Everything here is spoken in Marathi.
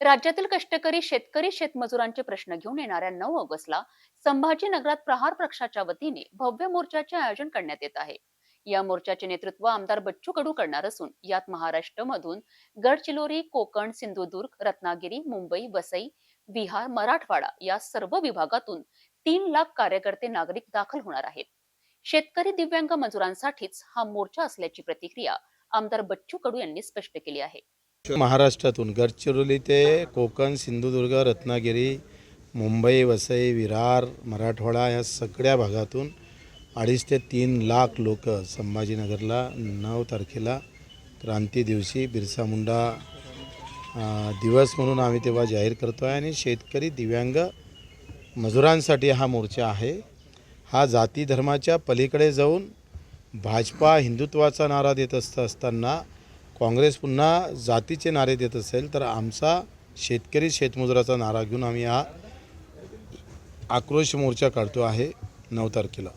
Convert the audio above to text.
राज्यातील कष्टकरी शेतकरी शेतमजुरांचे प्रश्न घेऊन येणाऱ्या नऊ ऑगस्टला संभाजीनगरात प्रहार पक्षाच्या वतीने भव्य मोर्चाचे आयोजन करण्यात येत आहे. या मोर्चाचे नेतृत्व आमदार बच्चू कडू करणार असून यात महाराष्ट्र मधून गडचिरोली कोकण सिंधुदुर्ग रत्नागिरी मुंबई वसई बिहार मराठवाडा या सर्व विभागातून तीन लाख कार्यकर्ते नागरिक दाखल होणार आहेत. शेतकरी दिव्यांग मजुरांसाठीच हा मोर्चा असल्याची प्रतिक्रिया आमदार बच्चू कडू यांनी स्पष्ट केली आहे. महाराष्ट्रातून गडचिरोली ते कोकण सिंधुदुर्ग रत्नागिरी मुंबई वसई विरार मराठवाडा या सगळ्या भागातून अडीच ते तीन लाख लोक संभाजीनगरला नऊ तारखेला क्रांती दिवशी बिरसा मुंडा दिवस म्हणून आम्ही तेव्हा जाहीर करतो आहे आणि शेतकरी दिव्यांग मजुरांसाठी हा मोर्चा आहे. हा जाती धर्माच्या पलीकडे जाऊन भाजपा हिंदुत्वाचा नारा देत असता असताना काँग्रेस पुन्हा जातीचे नारे देत असेल तर आमचा शेतकरी शेतमजुराचा नारा घेऊन आम्ही हा आक्रोश मोर्चा काढतो आहे नऊ तारखेला.